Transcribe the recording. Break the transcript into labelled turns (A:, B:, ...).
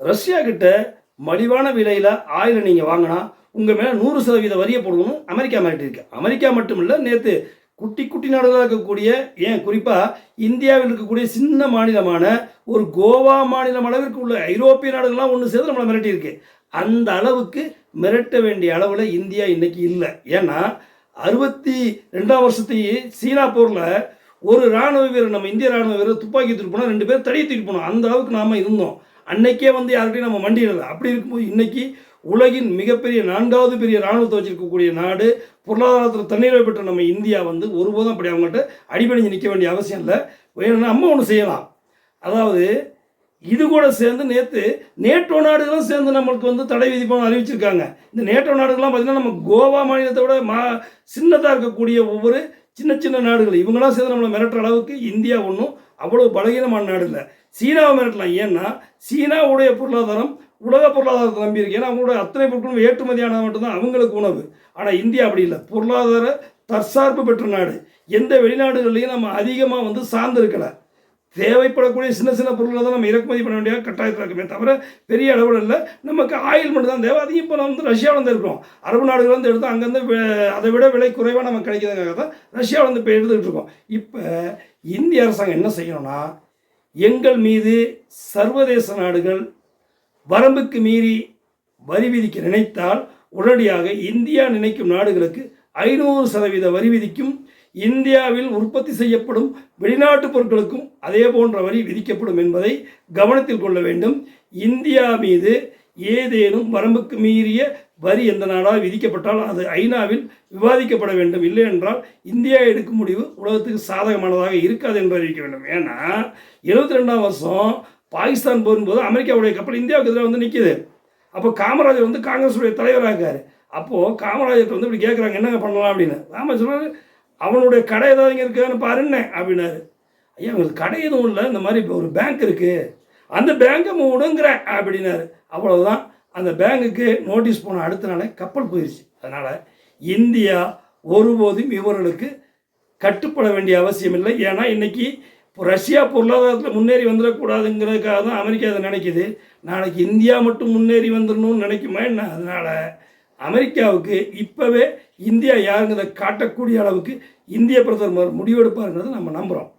A: Russia கிட்ட மலிவான விலையில் ஆயிரம் நீங்கள் வாங்கினா உங்கள் மேலே நூறு சதவீத வரியை போடணும்னு அமெரிக்கா மிரட்டியிருக்கு அமெரிக்கா மட்டும் இல்லை நேற்று குட்டி குட்டி நாடுகளாக இருக்கக்கூடிய ஏன் குறிப்பாக இந்தியாவில் இருக்கக்கூடிய சின்ன மாநிலமான ஒரு கோவா மாநிலம் அளவிற்கு உள்ள ஐரோப்பிய நாடுகள்லாம் ஒன்று சேர்ந்து நம்மளை மிரட்டியிருக்கு அந்த அளவுக்கு மிரட்ட வேண்டிய அளவில் இந்தியா இன்றைக்கி இல்லை. ஏன்னா அறுபத்தி ரெண்டாம் வருஷத்தையும் சீனா போரில் ஒரு ராணுவ வீரர் நம்ம இந்திய ராணுவ வீரர் துப்பாக்கி தூக்கி போனால் ரெண்டு பேர் தடியை தூக்கி போனோம். அந்த அளவுக்கு நாம் இருந்தோம். அன்னைக்கே வந்து யார்கிட்டையும் நம்ம மண்டியிடல அப்படி இருக்கும்போது இன்றைக்கி உலகின் மிகப்பெரிய நான்காவது பெரிய ராணுவத்தை வச்சிருக்கக்கூடிய நாடு பொருளாதாரத்தில் தண்ணீரை பெற்ற நம்ம இந்தியா வந்து ஒருபோதும் அப்படி அவங்கள்ட்ட அடிபணிஞ்சு நிற்க வேண்டிய அவசியம் இல்லை. வேணும்னா நம்ம ஒன்று செய்யலாம். அதாவது இது கூட சேர்ந்து நேற்று நேட்டோ நாடுகளும் சேர்ந்து நம்மளுக்கு வந்து தடை விதிப்போம் அறிவிச்சிருக்காங்க. இந்த நேட்டோ நாடுகள்லாம் பார்த்திங்கன்னா நம்ம கோவா மாநிலத்தை விட மா சின்னதாக இருக்கக்கூடிய ஒவ்வொரு சின்ன சின்ன நாடுகள் இவங்களாம் சேர்ந்து நம்மளை மிரட்டுற அளவுக்கு இந்தியா ஒன்றும் அவ்வளோ பலகீனமான நாடு இல்லை. சீனாவை மிரட்டலாம். ஏன்னா சீனாவுடைய பொருளாதாரம் உலக பொருளாதாரத்தை நம்பி இருக்கு. ஏன்னா அவங்களோட அத்தனை பொருட்களும் ஏற்றுமதியானது மட்டும்தான் அவங்களுக்கு உணவு. ஆனால் இந்தியா அப்படி இல்லை. பொருளாதார தற்சார்பு பெற்ற நாடு. எந்த வெளிநாடுகள்லையும் நம்ம அதிகமாக வந்து சார்ந்து இருக்கலை தேவைப்படக்கூடிய சின்ன சின்ன பொருட்களை தான் நம்ம இறக்குமதி பண்ண வேண்டிய கட்டாயத்தில் இருக்குமே தவிர பெரிய அளவில் இல்லை. நமக்கு ஆயில் மட்டும் தான் தேவை. அதையும் இப்போ நம்ம வந்து ரஷ்யாவில் வந்து இருக்கிறோம் அரபு நாடுகள் வந்து எடுத்து அங்கேருந்து வே- அதை விட விலை குறைவாக நமக்கு கிடைக்கிறதுக்காக தான் ரஷ்யாவில் வந்து இப்போ எடுத்துக்கிட்டு இருக்கோம். இப்போ இந்திய அரசாங்கம் என்ன செய்யணும்னா எங்கள் மீது சர்வதேச நாடுகள் வரம்புக்கு மீறி வரி விதிக்க நினைத்தால் உடனடியாக இந்தியா நினைக்கும் நாடுகளுக்கு ஐநூறு சதவீத வரி விதிக்கும். இந்தியாவில் உற்பத்தி செய்யப்படும் வெளிநாட்டு பொருட்களுக்கும் அதே போன்ற வரி விதிக்கப்படும் என்பதை கவனத்தில் கொள்ள வேண்டும். இந்தியா மீது ஏதேனும் வரம்புக்கு மீறிய வரி எந்த நாடாக விதிக்கப்பட்டால் அது ஐநாவில் விவாதிக்கப்பட வேண்டும். இல்லை என்றால் இந்தியா எடுக்கும் முடிவு உலகத்துக்கு சாதகமானதாக இருக்காது என்று அறிவிக்க வேண்டும். ஏன்னா எழுபத்தி ரெண்டாம் வருஷம் பாகிஸ்தான் போகும்போது அமெரிக்காவுடைய கப்பல் இந்தியாவுக்கு எதிராக வந்து நிற்கிது அப்போ காமராஜர் வந்து காங்கிரஸுடைய தலைவராக இருக்கார் அப்போது காமராஜர் வந்து இப்படி கேட்குறாங்க என்னங்க பண்ணலாம் அப்படின்னு. ராமன் சொன்னார் அவனுடைய கடை ஏதாவது இங்கே இருக்குன்னு பாருன்னே அப்படின்னாரு. ஐயா உங்களுக்கு கடை எதுவும் இல்லை. இந்த மாதிரி இப்போ ஒரு பேங்க் இருக்குது அந்த பேங்கை மூடுங்கிறேன் அப்படின்னாரு. அவ்வளோதான் அந்த பேங்குக்கு நோட்டீஸ் போன அடுத்த நாளே கப்பல் போயிடுச்சு அதனால் இந்தியா ஒருபோதும் இவர்களுக்கு கட்டுப்பட வேண்டிய அவசியம் இல்லை. ஏன்னா இன்றைக்கி இப்போ ரஷ்யா பொருளாதாரத்தில் முன்னேறி வந்துடக்கூடாதுங்கிறதுக்காக தான் அமெரிக்கா அதை நினைக்கிது. நாளைக்கு இந்தியா மட்டும் முன்னேறி வந்துடணும்னு நினைக்குமா என்ன? அதனால் அமெரிக்காவுக்கு இப்போவே இந்தியா யாருங்கிறத காட்டக்கூடிய அளவுக்கு இந்திய பிரதமர் முடிவெடுப்பாருங்கிறத நம்ம நம்புகிறோம்